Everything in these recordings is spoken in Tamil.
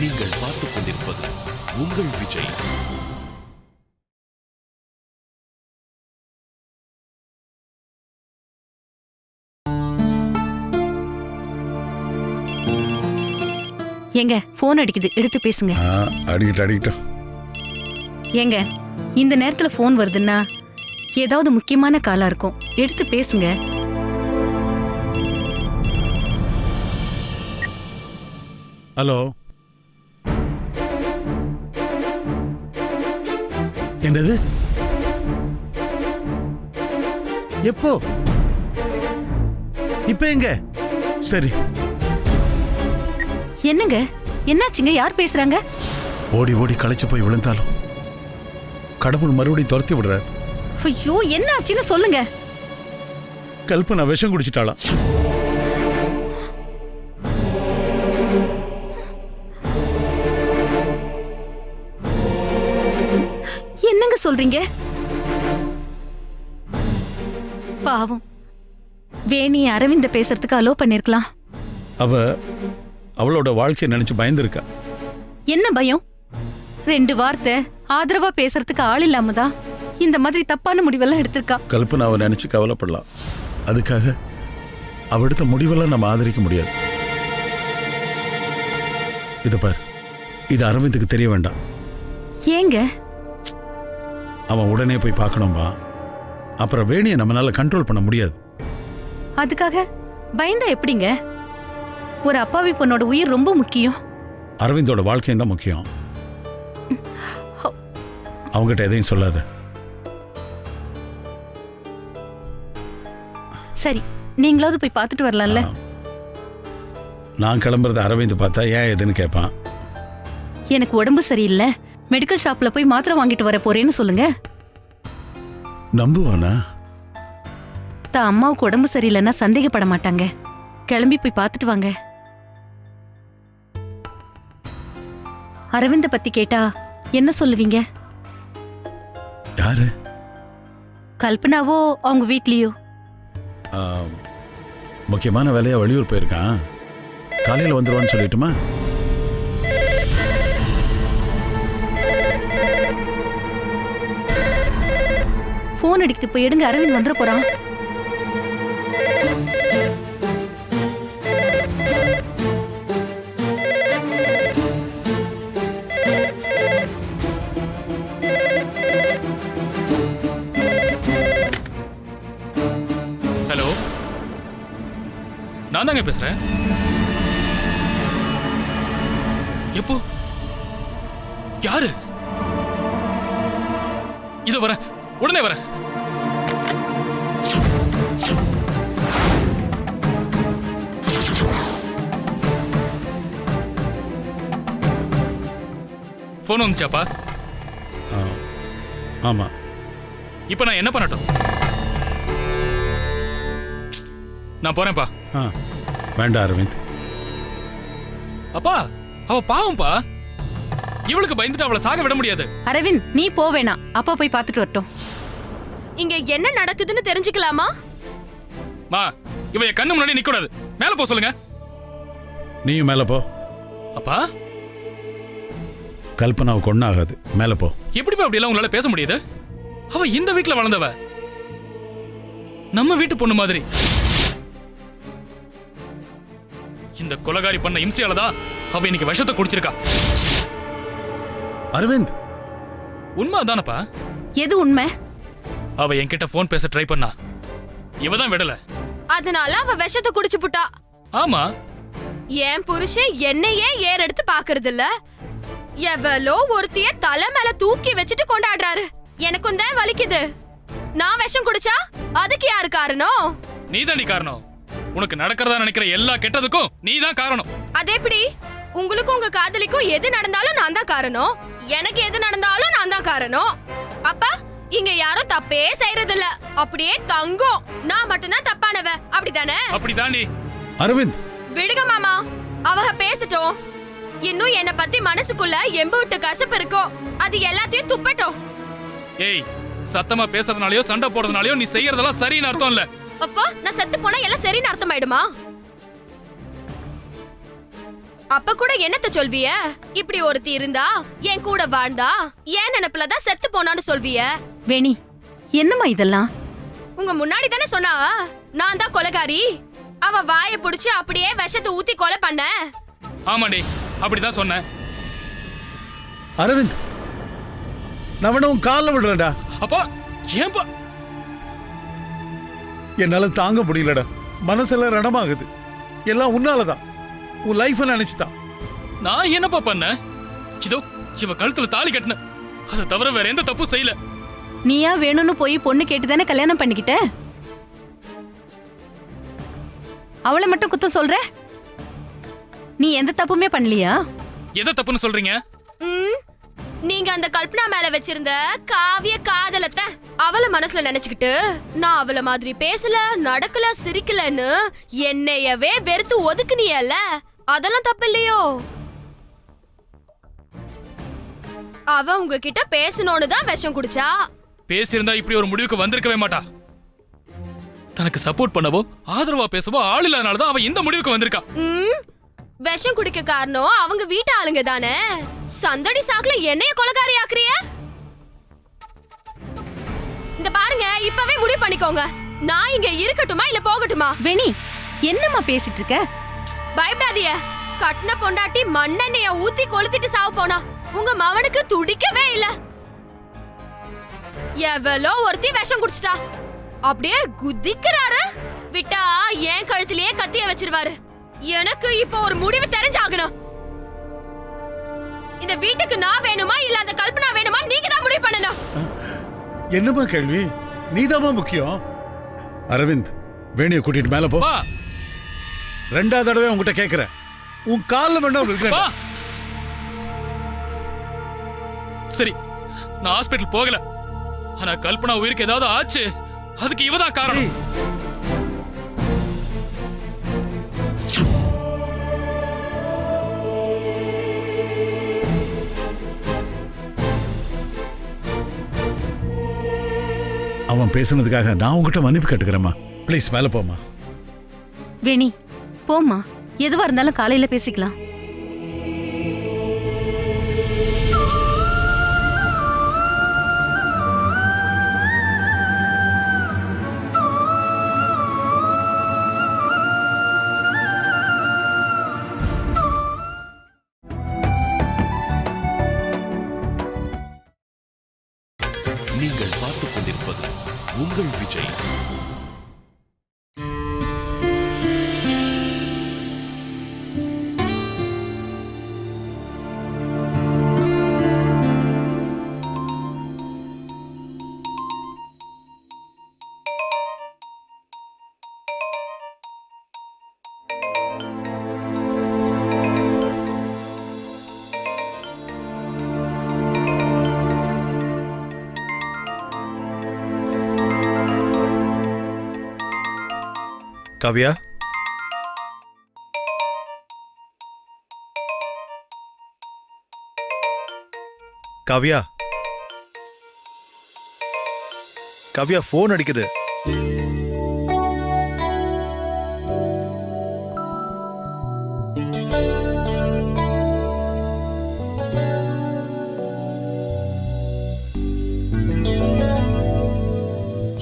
நீங்கள் பார்த்துக் கொண்டிருப்பது உங்கள் விஜய். ஏங்க போன் அடிக்குது. எடுத்து பேசுங்க. அடிக்கிட்டு அடிக்கிட்டோம் ஏங்க இந்த நேரத்துல போன் வருதுன்னா ஏதாவது முக்கியமான காலா இருக்கும். எடுத்து பேசுங்க. ஹலோ. என்னது? எப்போ? இப்ப எங்க? சரி. என்னங்க? என்னாச்சுங்க? யார் பேசுறாங்க? ஓடி ஓடி களைச்சு போய் விழுந்தாலும். கடவுள் மறுபடியும் துரத்தி விடுறார். ஐயோ என்னாச்சுன்னு சொல்லுங்க. கல்பனா விஷம் குடிச்சிட்டாளாம். சொல்றீங்க? பாவம். வேணி அரவிந்த பேசுறதுக்கு அலோ பண்ணிருக்கலாம். அவ அவளோட வாழ்க்கையை நினைச்சு பயந்துருக்கா. என்ன பயம்? ரெண்டு வார்த்தை ஆதரவா பேசுறதுக்கு ஆள் இல்லாம தான் இந்த மாதிரி தப்பான முடிவெல்லாம் எடுத்திருக்கா. கல்பனாவை நினைச்சு கவலைப்படலாம். அதுக்காக அவ எடுத்த முடிவெல்லாம் நம்ம ஆதரிக்க முடியாது. இத பார். இது அரவிந்துக்கு தெரிய வேண்டாம். ஏங்க? அவன் உடனே போய் பார்க்கணும்பா அப்புறம் வேணியை நம்மளால கண்ட்ரோல் பண்ண முடியாது. அதுக்காக பயந்தா எப்படிங்க? ஒரு அப்பாவி பொண்ணோட உயிர் ரொம்ப முக்கியம். அரவிந்தோட வாழ்க்கையும் தான் முக்கியம். அவங்ககிட்ட எதையும் சொல்லாத. சரி நீங்களாவது போய் பார்த்துட்டு வரலாம்ல. நான் கிளம்புறத அரவிந்த் பார்த்தா ஏன் எதுன்னு கேட்பான். எனக்கு உடம்பு சரியில்லை. மெடிக்கல் ஷாப்ல போய் மாத்திரை வாங்கிட்டு வர போறேன்னு சொல்லுங்க. நம்புவானா? தான் அம்மாவுக்கு உடம்பு சரியில்லைன்னா சந்தேகப்பட மாட்டாங்க. கிளம்பி போய் பார்த்துட்டு வாங்க. அரவிந்த பத்தி கேட்டா என்ன சொல்லுவீங்க? யாரு? கல்பனாவோ அவங்க வீட்லயோ? முக்கியமான வேலையா வெளியூர் போயிருக்கான். காலையில் வந்துருவான்னு சொல்லிட்டுமா? போன் அடிக்குது. போய் எடுங்க. அரவிந்த் வந்துட போறான். ஹலோ நான் தாங்க பேசுறேன். எப்போ? யாரு? இதை வரேன். உடனே வரேன் ஃபோன் வந்துச்சாப்பா? ஆமாம் இப்போ நான் என்ன பண்ணட்டும்? நான் போறேன்ப்பா. ஆ வேண்டாம் அரவிந்த். அப்பா அவ பாவம்ப்பா. இவளுக்கு பயந்துட்டு அவளை சாக விட முடியாது. அரவிந்த் நீ போ வேணாம். அப்பா போய் பார்த்துட்டு வரட்டும். இங்க என்ன நடக்குதுன்னு தெரிஞ்சுக்கலாமா? மா இவ என் கண்ணு முன்னாடி நிக்க கூடாது மேல போ சொல்லுங்க. நீயும் மேலே போ. அப்பா? கல்பனாவுக்கு ஆகாது மேலே போ. எப்படிப்பா அப்படி எல்லாம் உங்களால பேச முடியுது? அவ இந்த வீட்ல வளர்ந்தவ. நம்ம வீட்டு பொண்ணு மாதிரி. இந்த கொலகாரி பண்ண இம்சையால தான் அவ இன்னைக்கு விஷத்தை குடிச்சிருக்கா. அரவிந்த்! உண்மை அதானப்பா எது உண்மை? அவ என்கிட்ட ஃபோன் பேச ட்ரை பண்ணா. இவ தான் விடல. அதனால அவ விஷத்தை குடிச்சு புட்டா. ஆமா. என் புருஷன் என்னையே ஏர் எடுத்து பாக்குறது இல்ல எவ்வளோ ஒருத்திய தலை மேல தூக்கி வச்சுட்டு கொண்டாடுறாரு. எனக்கும் தான் வலிக்குது. நான் விஷம் குடிச்சா அதுக்கு யாரு காரணம்? நீ காரணம். உனக்கு நடக்கிறதா நினைக்கிற எல்லா கெட்டதுக்கும் நீ தான் காரணம். அது எப்படி? உங்களுக்கும் உங்க காதலிக்கும் எது நடந்தாலும் நான் தான் காரணம். எனக்கு எது நடந்தாலும் நான் தான் காரணம். அப்பா இங்க யாரும் தப்பே செய்யறது இல்ல அப்படியே தங்கம். நான் மட்டும்தான் தப்பானவ. அப்படிதானே அப்படி தாண்டி அரவிந்த். விடுங்க மாமா. அவக பேசட்டும். இன்னும் என்ன பத்தி மனசுக்குள்ள எம்பு விட்டு கசப்பு இருக்கும் அது எல்லாத்தையும் துப்பட்டும். ஏய் சத்தமா பேசுறதுனாலயோ சண்டை போடுறதுனாலயோ நீ செய்யறதெல்லாம் சரின்னு அர்த்தம் இல்ல. அப்போ நான் செத்து போனா எல்லாம் சரின்னு அர்த்தமாயிடுமா? அப்ப கூட என்னத்த சொல்விய? இப்படி ஒருத்தி இருந்தா என் கூட வாழ்ந்தா ஏன் நினைப்புல தான் செத்து போனான்னு சொல்விய? வேணி என்னம்மா இதெல்லாம்? உங்க முன்னாடி தானே சொன்னா நான் தான் கொலைகாரி. அவ வாயை புடிச்சு அப்படியே விஷத்தை ஊத்தி கொலை பண்ண. ஆமாண்டி அப்படிதான் சொன்னேன். அரவிந்த் உன் காலில் விடுறேன்டா. அப்பா ஏன்பா என்னால தாங்க முடியலடா. மனசெல்லாம் ரணமாகுது. எல்லாம் உன்னாலதான். உன் லைஃபை நினைச்சுதான் நான் என்னப்பா பண்ணேன்? இதோ இவ கழுத்துல தாலி கட்டின. அதை தவிர வேற எந்த தப்பும் செய்யல. நீயா வேணும்னு போய் பொண்ணு கேட்டு தானே கல்யாணம் பண்ணிக்கிட்ட? அவளை மட்டும் குத்தம் சொல்ற? நீ எந்த தப்புமே பண்ணலையா? எதை தப்புன்னு சொல்றீங்க? ம், நீங்க அந்த கல்பனா மேல வச்சிருந்த காவிய காதலத்தை அவள மனசுல நினைச்சுக்கிட்டு நான் அவள மாதிரி பேசல நடக்கல சிரிக்கலன்னு என்னையவே வெறுத்து ஒதுக்குனியல்ல. அதெல்லாம் தப்பு இல்லையோ அவ உங்ககிட்ட பேசணும்னு தான் விஷம் குடிச்சா? பேசியிருந்தா இப்படி ஒரு முடிவுக்கு வந்திருக்கவே மாட்டா. தனக்கு சப்போர்ட் பண்ணவோ ஆதரவா பேசவோ ஆள் இல்லாதனால தான் அவ இந்த முடிவுக்கு வந்திருக்கா. விஷம் குடிக்க காரணம் அவங்க வீட்டு ஆளுங்க தானே? சந்தடி சாக்குல என்னைய கொலகாரி ஆக்குறிய? இந்த பாருங்க இப்பவே முடிவு பண்ணிக்கோங்க. நான் இங்க இருக்கட்டுமா இல்ல போகட்டுமா? வேணி என்னம்மா பேசிட்டு இருக்க? பயப்படாதீய கட்டின பொண்டாட்டி மண்ணெண்ணெய ஊத்தி கொளுத்திட்டு சாவு போனா உங்க மவனுக்கு துடிக்கவே இல்ல. எவ்வளோ ஒருத்தி விஷம் குடிச்சிட்டா. அப்படியே குதிக்கிறாரு. விட்டா என் கழுத்திலேயே கத்திய வச்சிருவாரு. எனக்கு இப்போ ஒரு முடிவு தெரிஞ்சாகணும். இந்த வீட்டுக்கு நான் வேணுமா இல்ல அந்த கல்பனா வேணுமா நீங்க தான் முடிவு பண்ணணும். என்னம்மா கேள்வி? நீதாம்மா முக்கியம். அரவிந்த் வேணியை கூட்டிட்டு மேல பா. ரெண்டாவது தடவை உங்ககிட்ட கேட்கிறேன் உன் காலில் வேணா பா விழுக்கிறேன் சரி நான் ஹாஸ்பிட்டல் போகல. ஆனா கல்பனா உயிருக்கு ஏதாவது ஆச்சு. அதுக்கு இவதான் காரணம். அவன் பேசுனதுக்காக நான் உங்ககிட்ட மன்னிப்பு கேட்டுக்கிறேம்மா. ப்ளீஸ் மேல போம்மா. வேணி போம்மா. எதுவா இருந்தாலும் காலையில பேசிக்கலாம். காவியா? காவியா? காவ்யா ஃபோன் அடிக்குது.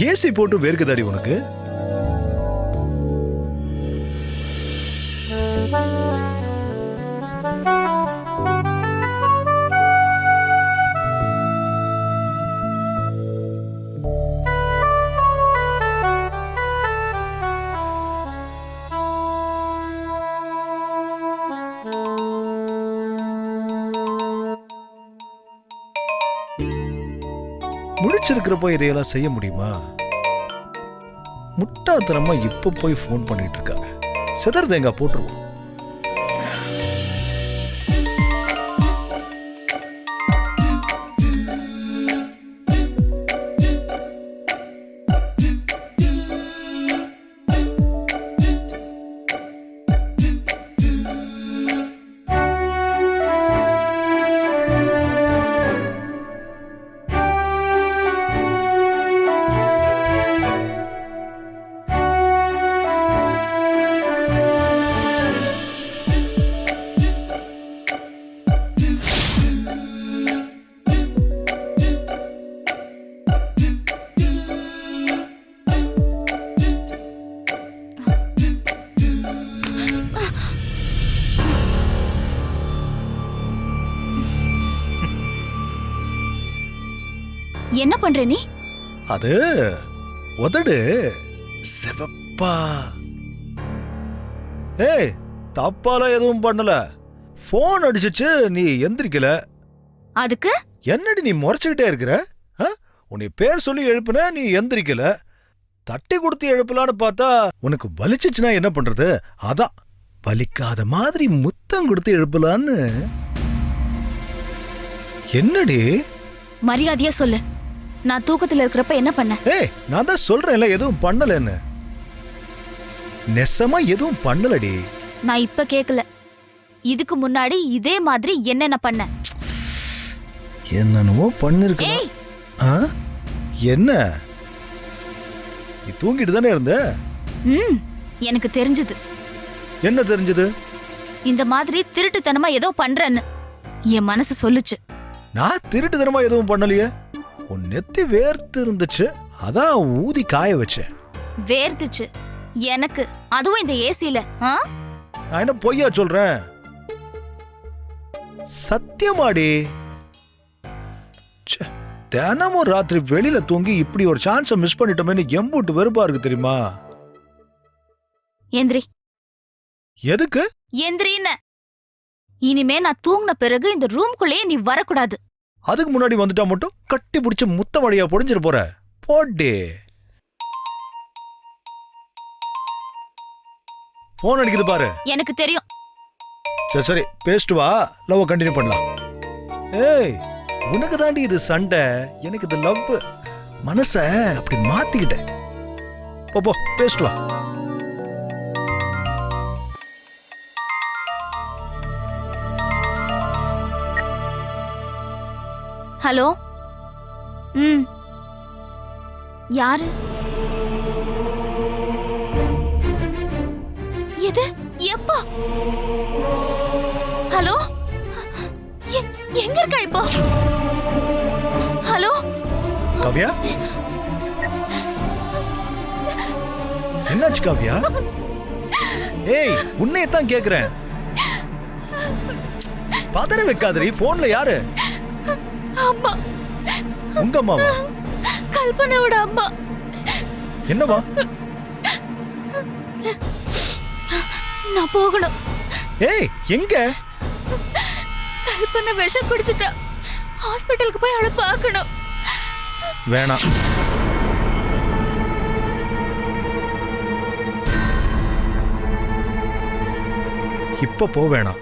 ஏசி போட்டு வேர்க்குதாடி உனக்கு? முழிச்சிருக்கிறப்போ இதையெல்லாம் செய்ய முடியுமா? முட்டாத்தனமா இப்ப போய் ஃபோன் பண்ணிட்டு இருக்காங்க. செதர் தேங்காய் போட்டுருவோம். பண்ற நீ? அது உதடு. சிவப்பா. ஏய் தப்பாலாம் எதுவும் பண்ணல. ஃபோன் அடிச்சிச்சு நீ எந்திரிக்கல. அதுக்கு? என்னடி நீ முறைச்சுக்கிட்டே இருக்கிற? ஆ? உன்னை பேர் சொல்லி எழுப்புன நீ எந்திரிக்கல. தட்டி கொடுத்து எழுப்பலான்னு பார்த்தா உனக்கு வலிச்சிச்சுன்னா என்ன பண்றது? அதான் வலிக்காத மாதிரி முத்தம் கொடுத்து எழுப்பலான்னு. என்னடி? மரியாதையா சொல்லு. நான் தூக்கத்துல இருக்கிறப்ப என்ன பண்ண? ஏய் நான் தான் சொல்றேன்ல எதுவும் பண்ணலன்னு. நெசமா எதுவும் பண்ணலடி. நான் இப்ப கேக்கல. இதுக்கு முன்னாடி இதே மாதிரி என்னென்ன பண்ண? என்னென்னவோ பண்ணிருக்க. ஏய்! என்ன? நீ தூங்கிட்டு தானே இருந்த? ம் எனக்கு தெரிஞ்சது. என்ன தெரிஞ்சது? இந்த மாதிரி திருட்டுத்தனமா ஏதோ பண்றேன்னு. என் மனசு சொல்லுச்சு. நான் திருட்டுத்தனமா எதுவும் பண்ணலையே? உன் நெத்தி வேர்த்து இருந்துச்சு அதான் ஊதி காய வச்சேன் வேர்த்துச்சு. எனக்கு அதுவும் இந்த ஏசில ஆ? நான் என்ன பொய்யா சொல்றேன்? சத்தியமாடி. தினமும் ராத்திரி வெளியில தூங்கி இப்படி ஒரு சான்ஸை மிஸ் பண்ணிட்டோமேன்னு எம்பூட்டு வெறுப்பா இருக்கு தெரியுமா? எந்திரி. எதுக்கு? எந்திரின்னு. இனிமே நான் தூங்கின பிறகு இந்த ரூம்குள்ளேயே நீ வரக்கூடாது. அதுக்கு முன்னாடி வந்துட்டா மட்டும் கட்டி பிடிச்ச முத்த மழையா பொடிஞ்சிரு போற. போட்டே போன் அடிக்குது பாரு. எனக்கு தெரியும். சரி சரி பேசிட்டு வா. லவ் கண்டினியூ பண்ணலாம். ஏய் உனக்கு தாண்டி இது சண்டை. எனக்கு இது லவ் மனச அப்படி மாத்திக்கிட்டேன். போ போ பேசிட்டு வா. ஹலோ? ம். யாரு? எது? எப்போ? ஹலோ? எங்க இருக்க இப்போ? ஹலோ? காவ்யா? என்னாச்சு காவ்யா? ஏய் உன்னையத்தான் கேக்குறேன். பதற வைக்காதரி போன்ல யாரு? அம்மா. உங்க அம்மாவா கல்பனாவோட அம்மா. என்னவா? நான் போகணும். ஏய் எங்க? கல்பனா விஷம் குடிச்சிட்டா. ஹாஸ்பிட்டலுக்கு போய் அவளை பார்க்கணும். வேணாம் இப்ப போ வேணாம்.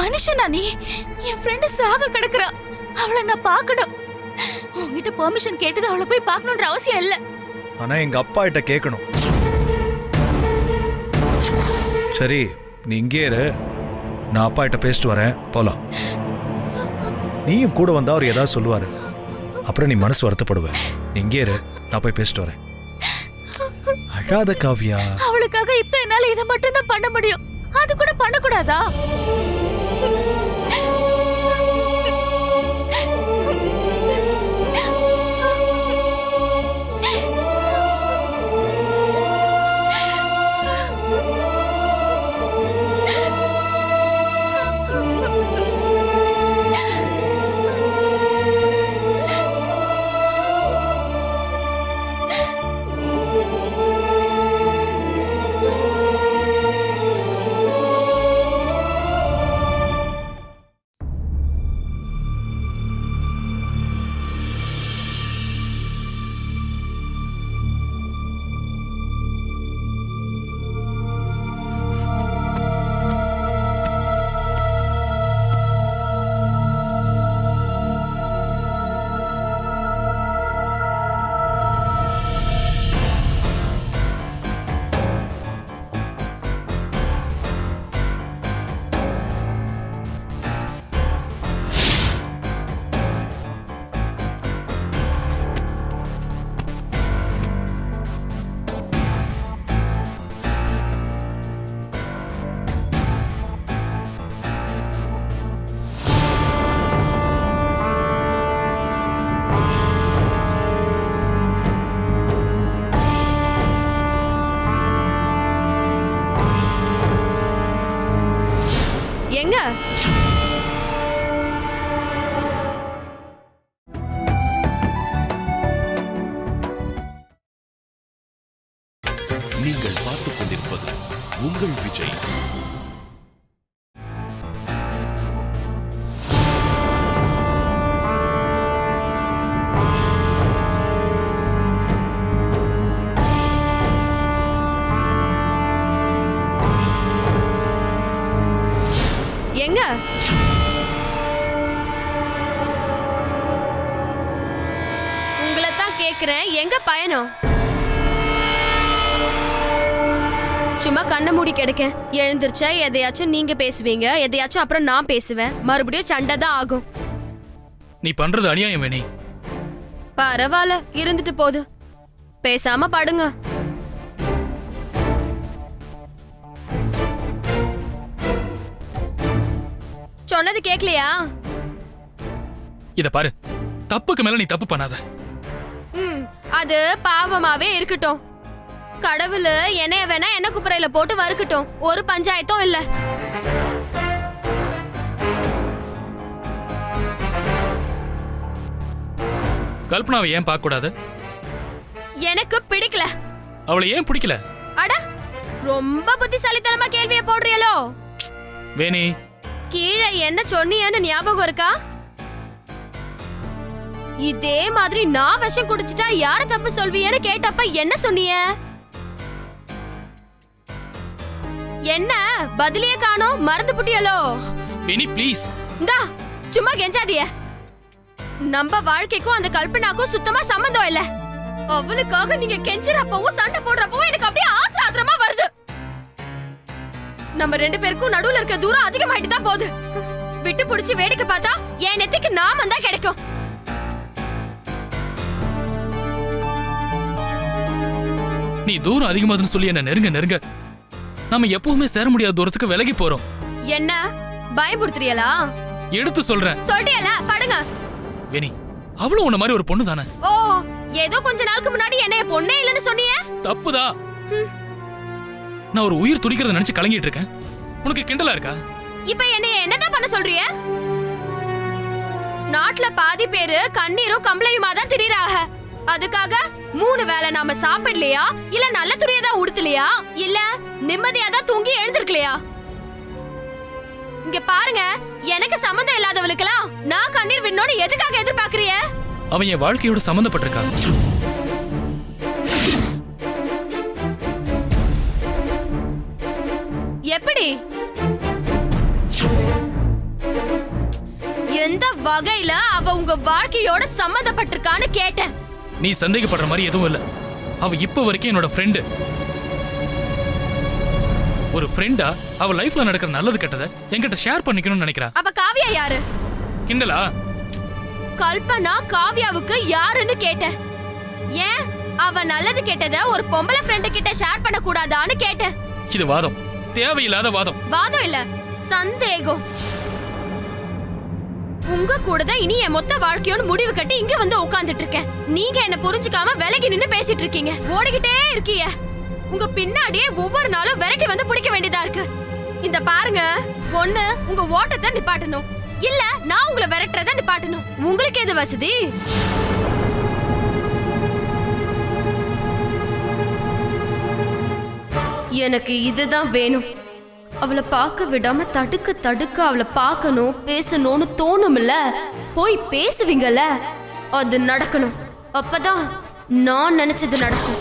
மனுஷனா நீ? என் ஃப்ரெண்டு சாக கிடக்குறா. அவளை நான் பார்க்கணும். உன்கிட்ட பெர்மிஷன் கேட்டது அவளை போய் பார்க்கணுன்ற அவசியம் இல்ல. ஆனா எங்க அப்பா கிட்ட கேட்கணும். சரி நீ இங்கே இரு. நான் அப்பா கிட்ட பேசிட்டு வரேன். போலாம். நீயும் கூட வந்தா அவர் ஏதாவது சொல்லுவாரு. அப்புறம் நீ மனசு வருத்தப்படுவ. நீ இங்கே இரு. நான் போய் பேசிட்டு வரேன். அழாத காவியா. அவளுக்காக இப்ப என்னால இதை மட்டும் தான் பண்ண முடியும். அது கூட பண்ணக்கூடாதா? பார்ப்பது உங்கள் விஜய். எங்க? உங்களை தான் கேக்குறேன். எங்க பயணம்? சும்மா கண்ணை மூடி கிடக்க. எழுந்திருச்சா எதையாச்சும் நீங்க பேசுவீங்க. எதையாச்சும் அப்புறம் நான் பேசுவேன். மறுபடியும் சண்டை தான் ஆகும். நீ பண்றது அநியாயம் வேணி. பரவாயில்ல இருந்துட்டு போகுது பேசாம படுங்க. சொன்னது கேக்கலையா? இத பாரு. தப்புக்கு மேல நீ தப்பு பண்ணாத. ம் அது பாவமாவே இருக்கட்டும். கடவுள் என்னைய வேணா என்ன குப்பரையில போட்டு வறுக்கட்டும். ஒரு பஞ்சாயத்தும் இல்ல. கல்பனாவை ஏன் பார்க்க கூடாது எனக்கு பிடிக்கல. அவளை ஏன் பிடிக்கல? அட ரொம்ப புத்திசாலித்தனமா கேள்விய போடுறியலோ வேணி. கீழே என்ன சொன்னியன்னு ஞாபகம் இருக்கா? இதே மாதிரி நான் விஷம் குடிச்சிட்டா யார தப்பு சொல்வியன்னு கேட்டப்ப என்ன சொன்னிய? என்ன? பதிலியே காணோம் மறந்து புட்டியலோ? வேணி ப்ளீஸ் இந்தா சும்மா கெஞ்சாதிய நம்ம வாழ்க்கைக்கும் அந்த கல்பனாக்கும் சுத்தமா சம்பந்தம் இல்ல. அவளுக்காக நீங்க கெஞ்சுறப்பவும் சண்டை போடுறப்பவும் எனக்கு அப்படியே ஆத்திர ஆத்திரமா வருது. நம்ம ரெண்டு பேருக்கும் நடுவுல இருக்க தூரம் அதிகமாயிட்டு தான் போகுது. விட்டு புடிச்சு வேடிக்கை பார்த்தா என் நெத்திக்கு நாமம் தான் கிடைக்கும். நீ தூரம் அதிகமாதுன்னு சொல்லி என்ன நெருங்க நெருங்க. நாம எப்பவுமே சேர முடியாத தூரத்துக்கு விலகி போறோம். என்ன? பயமுறுத்துறியலா எடுத்து சொல்றேன். சொல்லிட்டியல படுங்க. வேணி அவளும் உன்ன மாதிரி ஒரு பொண்ணு தானே? ஓ ஏதோ கொஞ்ச நாளுக்கு முன்னாடி என்னைய பொண்ணே இல்லைன்னு சொன்னியே? தப்புதா? நான் ஒரு உயிர் துடிக்கிறத நினைச்சு கலங்கிட்டு இருக்கேன். உனக்கு கிண்டலா இருக்கா? இப்ப என்னைய என்னதான் பண்ண சொல்றிய? நாட்டுல பாதி பேரு கண்ணீரும் கம்பளையுமா தான் திரியறாங்க அதுக்காக மூணு வேளை நாம சாப்பிடலையா? இல்ல நல்ல துணியை தான் உடுத்தலையா? இல்ல நிம்மதியா தான் தூங்கி எழுந்திருக்கலையா? இங்க பாருங்க எனக்கு சம்மந்தம் இல்லாதவளுக்கெல்லாம் நான் கண்ணீர் விண்ணோன்னு எதுக்காக எதிர்பார்க்கறிய? அவன் என் வாழ்க்கையோட சம்மந்தப்பட்டிருக்கா எப்படி? எந்த வகையில அவ உங்க வாழ்க்கையோட சம்மந்தப்பட்டிருக்கான்னு கேட்டேன். நீ சந்தேகப்படுற மாதிரி எதுவும் இல்ல. அவ இப்ப வரைக்கும் என்னோட ஃப்ரெண்டு ஒரு ஃப்ரெண்டா அவ லைஃப்ல நடக்கிற நல்லது கெட்டதை என்கிட்ட ஷேர் பண்ணிக்கணும்னு நினைக்கிறா. அப்ப காவியா யாரு? கிண்டலா? கல்பனா காவியாவுக்கு யாருன்னு கேட்டேன். ஏன்? அவ நல்லது கெட்டத ஒரு பொம்பளை ஃப்ரெண்டு கிட்ட ஷேர் பண்ண கூடாதான்னு கேட்டேன். இது வாதம். தேவையில்லாத வாதம். வாதம் இல்ல சந்தேகம். உங்க கூட தான் இனி என் மொத்த வாழ்க்கையோட முடிவு கட்டி இங்க வந்து உட்கார்ந்துட்டு இருக்கேன். நீங்க என்ன புரிஞ்சுக்காம விலகி நின்னு பேசிட்டு இருக்கீங்க. ஓடிக்கிட்டே இருக்கீங்க உங்க பின்னாடியே ஒவ்வொரு நாளும் விரட்டி வந்து பிடிக்க வேண்டியதா இருக்கு. இந்த பாருங்க ஒண்ணு உங்க ஓட்டத்தை நிப்பாட்டணும். இல்ல நான் உங்களை விரட்டுறத நிப்பாட்டணும். உங்களுக்கு எது வசதி? எனக்கு இதுதான் வேணும். அவளை பார்க்க விடாம தடுக்க தடுக்க அவளை பார்க்கணும் பேசணும்னு தோணும்ல? போய் பேசுவீங்கல்ல? அது நடக்கணும். அப்பதான் நான் நினைச்சது நடக்கும்.